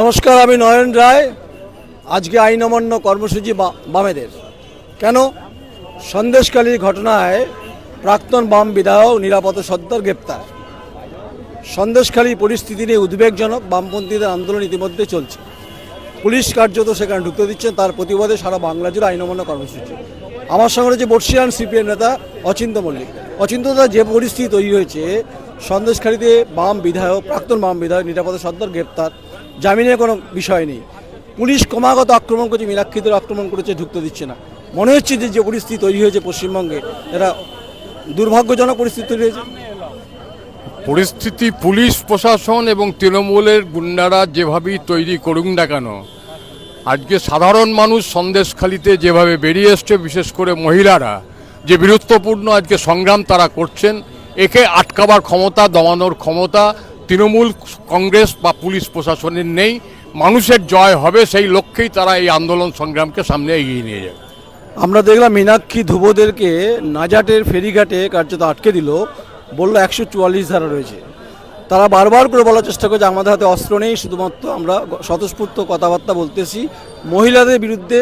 নমস্কার, আমি নয়ন রায়। আজকে আইন অমান্য কর্মসূচি বামেদের। কেন? সন্দেশকালীর ঘটনায় প্রাক্তন বাম বিধায়ক নিরাপদ সত্তর গ্রেপ্তার। সন্দেশখালী পরিস্থিতি নিয়ে উদ্বেগজনক বামপন্থীদের আন্দোলন ইতিমধ্যে চলছে। পুলিশ কার্যত সেখানে ঢুকতে দিচ্ছেন, তার প্রতিবাদে সারা বাংলা জুড়ে আইন অমান্য কর্মসূচি। আমার সঙ্গে রয়েছে বর্ষিয়ান সিপিএম নেতা অচিন্ত মল্লিক। অচিন্তদা যে পরিস্থিতি তৈরি হয়েছে সন্দেশখালীতে বাম বিধায়ক, প্রাক্তন বাম বিধায়ক নিরাপদ সর্দার গ্রেপ্তার। জামিনের কোনো বিষয় নেই। পুলিশ ক্রমাগত আক্রমণ করছে, মীনাক্ষীদের আক্রমণ করেছে, ঢুকতে দিচ্ছে না। মনে হচ্ছে যে যে পরিস্থিতি তৈরি হয়েছে পশ্চিমবঙ্গে, এটা দুর্ভাগ্যজনক পরিস্থিতি তৈরি হয়েছে। পরিস্থিতি পুলিশ, প্রশাসন এবং তৃণমূলের গুন্ডারা যেভাবেই তৈরি করুক না কেন, আজকে সাধারণ মানুষ সন্দেশখালিতে যেভাবে বেরিয়ে এসছে, বিশেষ করে মহিলারা, যে বীরত্বপূর্ণ আজকে সংগ্রাম তারা করছেন, একে আটকাবার ক্ষমতা, দমানোর ক্ষমতা তৃণমূল কংগ্রেস বা পুলিশ প্রশাসনের নেই। মানুষের জয় হবে সেই লক্ষ্যেই তারা এই আন্দোলন সংগ্রামকে সামনে এগিয়ে নিয়ে যাবে। আমরা দেখলাম মীনাক্ষী ধ্রুবদেরকে নাজাটের ফেরিঘাটে কার্যত আটকে দিল, বলল একশো চুয়াল্লিশ ধারা রয়েছে। তারা বারবার করে বলার চেষ্টা করছে, আমাদের হাতে অস্ত্র নেই, শুধুমাত্র আমরা স্বতঃস্ফূর্ত কথাবার্তা বলতেছি। মহিলাদের বিরুদ্ধে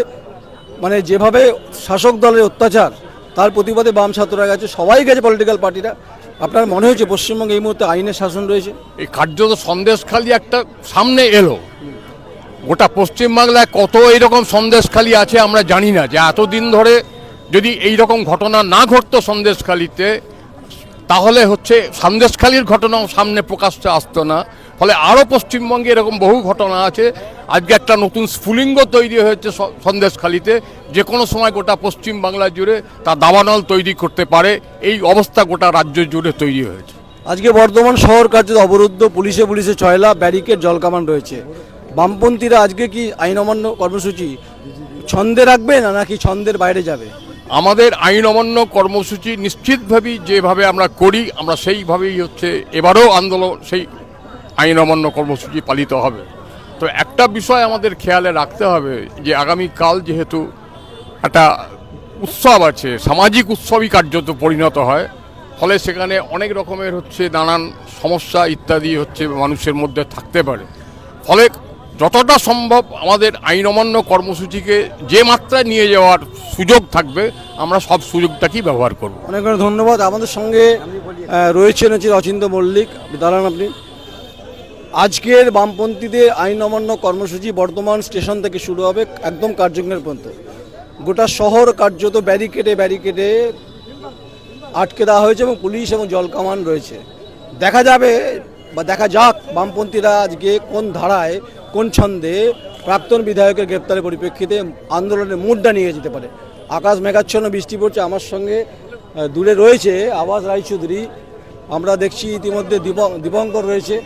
মানে যেভাবে শাসক দলের অত্যাচার, তার প্রতিবাদে বাম ছাত্ররা গেছে, সবাই গেছে পলিটিক্যাল পার্টিরা আপনার মনে হয়েছে পশ্চিমবঙ্গে এই মুহূর্তে আইনের শাসন রয়েছে? এই কার্যত সন্দেশখালি একটা সামনে এলো। গোটা পশ্চিমবাংলায় কত এইরকম সন্দেশখালি আছে আমরা জানি না, যে এতদিন ধরে যদি এই রকম ঘটনা না ঘটতো সন্দেশখালিতে, তাহলে হচ্ছে সন্দেশখালির ঘটনাও সামনে প্রকাশ্যে আসতো না। ফলে আরও পশ্চিমবঙ্গে এরকম বহু ঘটনা আছে। আজকে একটা নতুন স্ফুলিঙ্গ তৈরি হয়েছে সন্দেশখালিতে। যে কোনো সময় গোটা পশ্চিম বাংলা জুড়ে তা দাবানল তৈরি করতে পারে। এই অবস্থা গোটা রাজ্য জুড়ে তৈরি হয়েছে। আজকে বর্ধমান শহর কার্যত অবরুদ্ধ। পুলিশে পুলিশে ছয়লা ব্যারিকেড জলকামান রয়েছে। বামপন্থীরা আজকে কি আইন অমান্য কর্মসূচি ছন্দে রাখবে না নাকি ছন্দের বাইরে যাবে? আমাদের আইন অমান্য কর্মসূচি নিশ্চিতভাবেই যেভাবে আমরা করি আমরা সেইভাবেই হচ্ছে এবারও আন্দোলন সেই আইন অমান্য কর্মসূচি পালিত হবে। তো একটা বিষয় আমাদের খেয়ালে রাখতে হবে যে আগামীকাল যেহেতু একটা উৎসব আছে, সামাজিক উৎসবই কার্যত পরিণত হয়, ফলে সেখানে অনেক রকমের হচ্ছে নানান সমস্যা ইত্যাদি হচ্ছে মানুষের মধ্যে থাকতে পারে। ফলে যতটা সম্ভব আমাদের আইন অমান্য কর্মসূচিকে যে মাত্রায় নিয়ে যাওয়ার সুযোগ থাকবে, আমরা সব সুযোগটাকেই ব্যবহার করব। অনেক ধন্যবাদ। আমাদের সঙ্গে রয়েছেন হচ্ছে অচিন্ত মল্লিক। দাঁড়ান আপনি। আজকের বামপন্থীদের আইন অমান্য কর্মসূচি বর্ধমান স্টেশন থেকে শুরু হবে একদম কার্যক্রমের পর্যন্ত। গোটা শহর কার্যত ব্যারিকেডে ব্যারিকেডে আটকে দেওয়া হয়েছে এবং পুলিশ এবং জলকামান রয়েছে। দেখা যাবে বা দেখা যাক বামপন্থীরা আজকে কোন ধারায়, কোন ছন্দে প্রাক্তন বিধায়কের গ্রেপ্তারের পরিপ্রেক্ষিতে আন্দোলনের মুডটা নিয়ে যেতে পারে। আকাশ মেঘাচ্ছন্ন বৃষ্টি পড়ছে, আমার সঙ্গে দূরে রয়েছে আবাস রায়চৌধুরী। আমরা দেখছি ইতিমধ্যে দীপং- দীপঙ্কর রয়েছে।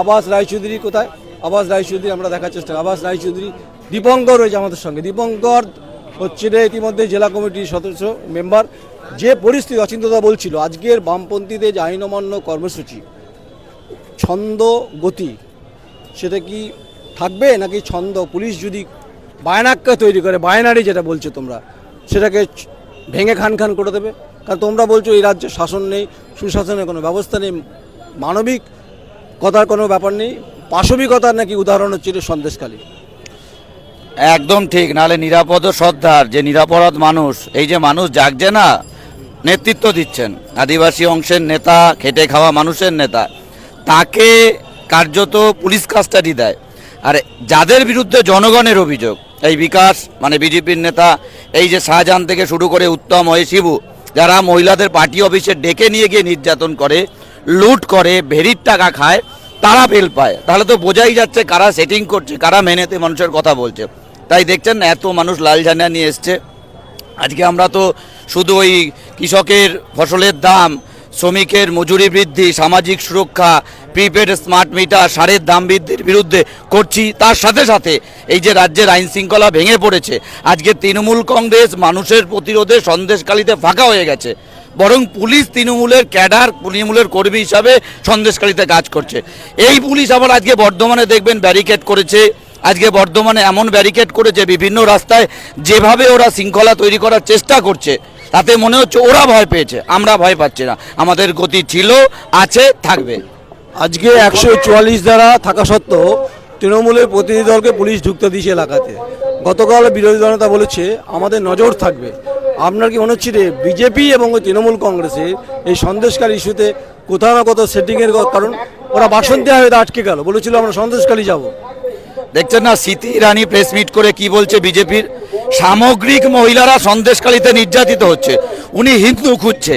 আবাস রায়চৌধুরী কোথায়? আবাস রায়চৌধুরী আমরা দেখার চেষ্টা। আবাস রায়চৌধুরী, দীপঙ্কর রয়েছে আমাদের সঙ্গে। দীপঙ্কর হচ্ছে ইতিমধ্যে জেলা কমিটির সদস্য, মেম্বার। যে পরিস্থিতি অচিন্ততা বলছিল, আজকের বামপন্থীদের যে আইন অমান্য কর্মসূচি, ছন্দ গতি, সেটা কি থাকবে নাকি ছন্দ? পুলিশ যদি বায়নাক্কা তৈরি করে বায়নারি যেটা বলছো তোমরা, সেটাকে ভেঙে খান খান করে দেবে। কারণ তোমরা বলছো এই রাজ্যে শাসন নেই, সুশাসনের কোনো ব্যবস্থা নেই, মানবিক কথার কোনো ব্যাপার নেই। পাশবিকতার নাকি উদাহরণ হচ্ছে এটা সন্দেশকালী একদম ঠিক নালে নিরাপদ সর্দার, যে নিরাপরাধ মানুষ, এই যে মানুষ জাগছে না, নেতৃত্ব দিচ্ছেন, আদিবাসী অংশের নেতা, খেটে খাওয়া মানুষের নেতা, তাকে কার্যত পুলিশ কাস্টাডি দেয়। আর যাদের বিরুদ্ধে জনগণের অভিযোগ, এই বিকাশ মানে বিজেপির নেতা, এই যে শাহজাহান থেকে শুরু করে উত্তম হয়ে শিবু, যারা মহিলাদের পার্টি অফিসে ডেকে নিয়ে গিয়ে নির্যাতন করে লুট করে, ভেরির টাকা খায়, তারা বেল পায়। তাহলে তো বোঝাই যাচ্ছে কারা সেটিং করছে, কারা মেনেতে মানুষের কথা বলছে। তাই দেখছেন এত মানুষ লাল ঝান্ডা নিয়ে এসছে। আজকে আমরা তো শুধু ওই কৃষকের ফসলের দাম, শ্রমিকের মজুরি বৃদ্ধি, সামাজিক সুরক্ষা প্রিপেড স্মার্ট মিটার সারের দাম বৃদ্ধির বিরুদ্ধে করছি। তার সাথে সাথে এই যে রাজ্যের আইন শৃঙ্খলা ভেঙে পড়েছে, আজকে তৃণমূল কংগ্রেস মানুষের প্রতিরোধে সন্দেশকালীতে ফাঁকা হয়ে গেছে। বরং পুলিশ তৃণমূলের ক্যাডার, তৃণমূলের কর্মী হিসাবে সন্দেশকালীতে কাজ করছে। এই পুলিশ আবার আজকে বর্ধমানে দেখবেন ব্যারিকেড করেছে। আজকে বর্ধমানে এমন ব্যারিকেড করেছে বিভিন্ন রাস্তায় যেভাবে ওরা শৃঙ্খলা তৈরি করার চেষ্টা করছে, তাতে মনে হচ্ছে ওরা ভয় পেয়েছে। আমরা ভয় পাচ্ছি না। আমাদের গতি ছিল, আছে, থাকবে। আজকে একশো চুয়াল্লিশ দ্বারা থাকা সত্ত্বেও তৃণমূলের প্রতিনিধি দলকে পুলিশ ঢুকতে দিয়েছে এলাকাতে। গতকাল বিরোধী দলনেতা বলেছে, আমাদের নজর থাকবে। আপনার কি মনে হচ্ছে যে বিজেপি এবং ওই তৃণমূল কংগ্রেসে এই সন্দেশকারী ইস্যুতে কোথাও না কোথাও সেটিংয়ের কারণ ওরা বাসন্তী হয়ে আটকে গেল। বলেছিল আমরা সন্দেশকালী যাব। দেখছেন না, স্মৃতি ইরানি প্রেস মিট করে কি বলছে বিজেপির? সামগ্রিক মহিলারা সন্দেশকালীতে নির্যাতিত হচ্ছে। উনি হিন্দু খুঁজছে।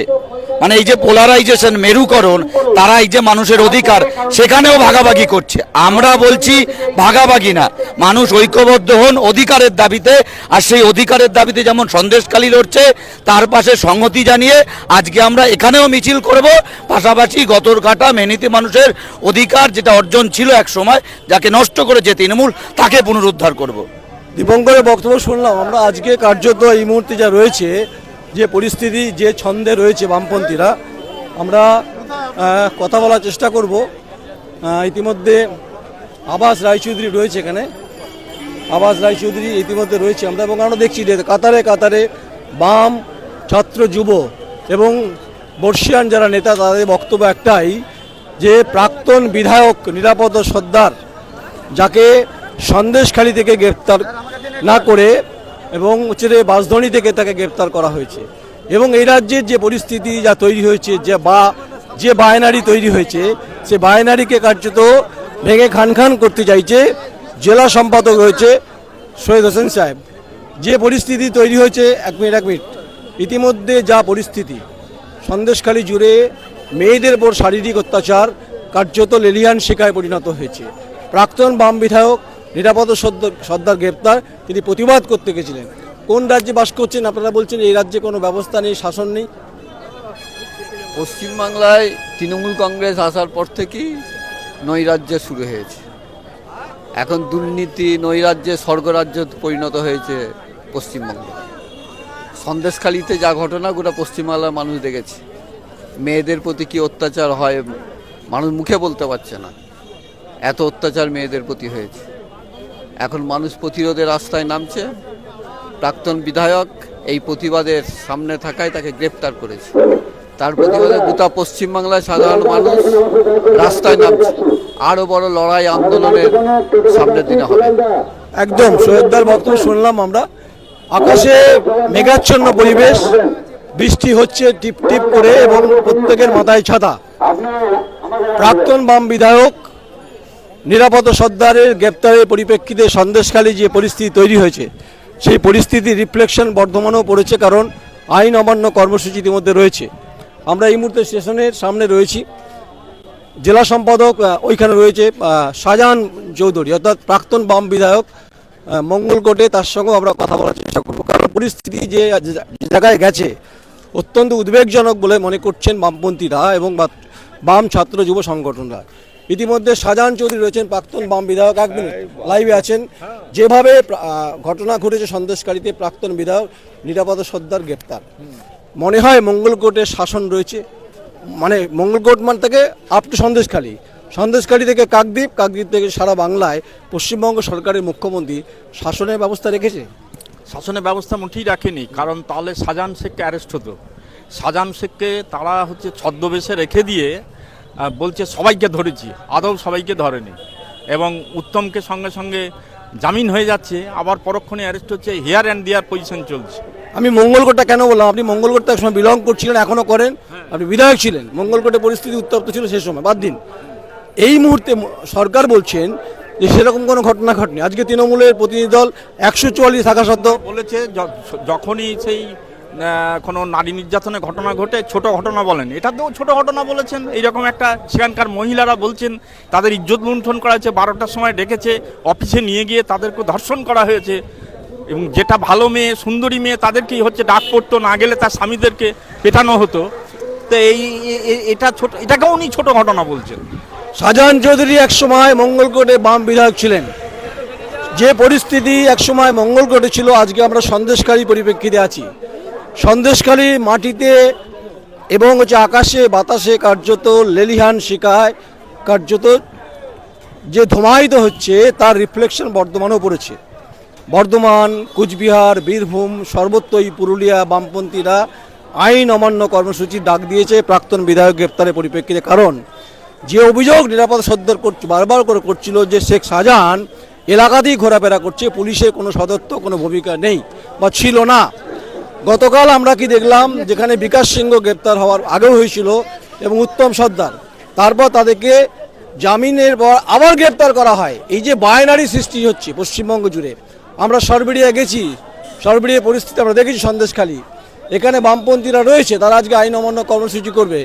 মানে এই যে পোলারাইজেশন মেরুকরণ, তারা এই যে মানুষের অধিকার, সেখানেও ভাগাভাগি করছে। আমরা বলছি ভাগাভাগি না। মানুষ ঐক্যবদ্ধ হন অধিকারের দাবিতে, আর সেই অধিকারের দাবিতে যেমন সন্দেশকালী লড়ছে, তার পাশে সংহতি জানিয়ে আজকে আমরা এখানেও মিছিল করব। পাশাপাশি গতর কাটা মেনিতে মানুষের অধিকার যেটা অর্জন ছিল এক সময়, যাকে নষ্ট করেছে তৃণমূল, তাকে পুনরুদ্ধার করব। দীপঙ্করের বক্তব্য শুনলাম। আমরা আজকে কার্যত এই মুহূর্তে যা রয়েছে যে পরিস্থিতি, যে ছন্দে রয়েছে বামপন্থীরা, আমরা কথা বলার চেষ্টা করব। ইতিমধ্যে আবাস রায়চৌধুরী রয়েছে এখানে। আবাস রায়চৌধুরী ইতিমধ্যে রয়েছে আমরা এবং আমরা দেখছি যে কাতারে কাতারে বাম ছাত্র যুব এবং বর্ষিয়ান যারা নেতা, তাদের বক্তব্য একটাই যে প্রাক্তন বিধায়ক নিরাপদ সর্দার, যাকে সন্দেশখালী থেকে গ্রেপ্তার না করে এবং হচ্ছে বাসধনী থেকে তাকে গ্রেপ্তার করা হয়েছে। এবং এই রাজ্যের যে পরিস্থিতি যা তৈরি হয়েছে, যে বা, যে বায়নারি তৈরি হয়েছে, সে বায়নারিকে কার্যত ভেঙে খান খান করতে চাইছে জেলা সম্পাদক হয়েছে সৈয়দ হোসেন সাহেব। যে পরিস্থিতি তৈরি হয়েছে, এক মিনিট এক মিনিট। ইতিমধ্যে যা পরিস্থিতি, সন্দেশখালী জুড়ে মেয়েদের উপর শারীরিক অত্যাচার কার্যত লেলিয়ান শিকায় পরিণত হয়েছে। প্রাক্তন বাম বিধায়ক নিরাপদ সর্দার গ্রেপ্তার। তিনি প্রতিবাদ করতে গেছিলেন। কোন রাজ্যে বাস করছেন আপনারা বলছেন এই রাজ্যে কোনো ব্যবস্থা নেই, শাসন নেই? পশ্চিমবাংলায় তৃণমূল কংগ্রেস আসার পর থেকেই নৈরাজ্য শুরু হয়েছে। এখন দুর্নীতি, নৈরাজ্যে স্বর্গরাজ্য পরিণত হয়েছে পশ্চিমবঙ্গ। সন্দেশখালিতে যা ঘটনা, গোটা পশ্চিমবাংলার মানুষ দেখেছে। মেয়েদের প্রতি কি অত্যাচার হয়, মানুষ মুখে বলতে পারছে না। এত অত্যাচার মেয়েদের প্রতি হয়েছে। এখন মানুষ প্রতিরোধের রাস্তায় নামছে। প্রাক্তন বিধায়ক এই প্রতিবাদের সামনে থাকায় তাকে গ্রেপ্তার করেছে। তার প্রতিবাদে গোটা পশ্চিমবাংলায় সাধারণ মানুষ রাস্তায় নামছে। আরও বড় লড়াই আন্দোলনের সামনের দিনে হবে। একদম, সৈয়দদার বক্তব্য শুনলাম আমরা। আকাশে মেঘাচ্ছন্ন পরিবেশ, বৃষ্টি হচ্ছে টিপ টিপ করে এবং প্রত্যেকের মাথায় ছাতা। প্রাক্তন বাম বিধায়ক নিরাপদ সর্দারের গ্রেপ্তারের পরিপ্রেক্ষিতে সন্দেশখালী যে পরিস্থিতি তৈরি হয়েছে, সেই পরিস্থিতির রিফ্লেকশন বর্ধমানেও পড়েছে কারণ আইন অমান্য কর্মসূচি ইতিমধ্যে রয়েছে। আমরা এই মুহূর্তে স্টেশনের সামনে রয়েছি। জেলা সম্পাদক ওইখানে রয়েছে শাহজাহান চৌধুরী, অর্থাৎ প্রাক্তন বাম বিধায়ক মঙ্গলকোটে তার সঙ্গেও আমরা কথা বলার চেষ্টা করব। কারণ পরিস্থিতি যে জায়গায় গেছে, অত্যন্ত উদ্বেগজনক বলে মনে করছেন বামপন্থীরা এবং বাম ছাত্র যুব সংগঠনরা। ইতিমধ্যে শাহজাহান চৌধুরী রয়েছেন প্রাক্তন বাম বিধায়ক। এক মিনিট লাইভে আছেন। যেভাবে ঘটনা ঘটেছে সন্দেশকারীতে প্রাক্তন বিধায়ক নিরাপদ সর্দার গ্রেপ্তার। মনে হয় মঙ্গলকোটের শাসন রয়েছে। মানে মঙ্গলকোট মান থেকে আপ টু সন্দেশখালী। সন্দেশখালী থেকে কাকদ্বীপ কাকদ্বীপ থেকে সারা বাংলায় পশ্চিমবঙ্গ সরকারের মুখ্যমন্ত্রী শাসনের ব্যবস্থা রেখেছে? শাসনের ব্যবস্থা মোটেই রাখেনি কারণ তাহলে শাহজাহান শেখকে অ্যারেস্ট হতো। শাহজাহান শেখকে তারা হচ্ছে ছদ্মবেশে রেখে দিয়ে বলছে সবাইকে ধরেছি। আদৌ সবাইকে ধরেনি। এবং উত্তমকে সঙ্গে সঙ্গে জামিন হয়ে যাচ্ছে। আবার পরক্ষণে অ্যারেস্ট হচ্ছে। হেয়ার অ্যান্ড দেয়ার পজিশন চলছে। আমি মঙ্গলকোটটা কেন বললাম? আপনি মঙ্গলকোটটা একসময় বিলং করছিলেন এখনও করেন। আপনি বিধায়ক ছিলেন। মঙ্গলকোটে পরিস্থিতি উত্তপ্ত ছিল সেই সময়। বাদ দিন। এই মুহূর্তে সরকার বলছেন যে সেরকম কোনো ঘটনা ঘটেনি। আজকে তৃণমূলের প্রতিনিধি দল একশো চুয়াল্লিশ থাকা সত্ত্বেও বলেছে যখনই সেই কোনো নারী নির্যাতনের ঘটনা ঘটে, ছোট ঘটনা বলেন। এটা তো ছোট ঘটনা বলেছেন। এইরকম একটা সেখানকার মহিলারা বলছেন, তাদের ইজ্জত লুণ্ঠন করা হয়েছে, বারোটার সময় ডেকেছে, অফিসে নিয়ে গিয়ে তাদেরকে ধর্ষণ করা হয়েছে। এবং যেটা ভালো মেয়ে, সুন্দরী মেয়ে, তাদেরকেই হচ্ছে ডাক পড়তো, না গেলে তার স্বামীদেরকে পেটানো হতো। তো এই এটা ছোট, এটাকেও উনি ছোট ঘটনা বলছেন। শাহজাহান চৌধুরী একসময় মঙ্গলকোটে বাম বিধায়ক ছিলেন। যে পরিস্থিতি একসময় মঙ্গলকোটে ছিল, আজকে আমরা সন্দেশকারী পরিপ্রেক্ষিতে আছি। সন্দেশকারী মাটিতে এবং হচ্ছে আকাশে বাতাসে কার্যত লেলিহান শিকায় কার্যত যে ধোমায়িত হচ্ছে, তার রিফ্লেকশন বর্ধমানেও পড়েছে। বর্ধমান, কুচবিহার, বীরভূম, সর্বত্রই পুরুলিয়া, বামপন্থীরা আইন অমান্য কর্মসূচি ডাক দিয়েছে, প্রাক্তন বিধায়ক গ্রেপ্তারের পরিপ্রেক্ষিতে। কারণ যে অভিযোগ নিরাপত্তা সদ্দর করছে বারবার করে করছিল যে শেখ শাহজাহান এলাকাতেই ঘোরাফেরা করছে, পুলিশের কোনো সদত্ব, কোনো ভূমিকা নেই বা ছিল না। গতকাল আমরা কি দেখলাম, যেখানে বিকাশ সিংহ গ্রেপ্তার হওয়ার আগেও হয়েছিল এবং উত্তম সর্দার। তারপর তাদেরকে জামিনের পর আবার গ্রেপ্তার করা হয়। এই যে বায়নারি সৃষ্টি হচ্ছে পশ্চিমবঙ্গ জুড়ে। আমরা সরবেরিয়া গেছি সরবেরিয়া পরিস্থিতি আমরা দেখেছি সন্দেশখালী। এখানে বামপন্থীরা রয়েছে, তারা আজকে আইন অমান্য কর্মসূচি করবে।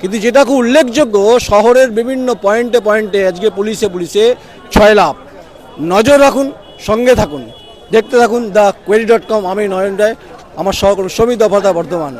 কিন্তু যেটা খুব উল্লেখযোগ্য, শহরের বিভিন্ন পয়েন্টে পয়েন্টে আজকে পুলিশে পুলিশে ছয় লাভ নজর রাখুন, সঙ্গে থাকুন। দেখতে থাকুন দ্য কোয়েরি ডট কম, আমি নয়ন রায় আমার সহকর্মী সমিত দফাদা বর্ধমান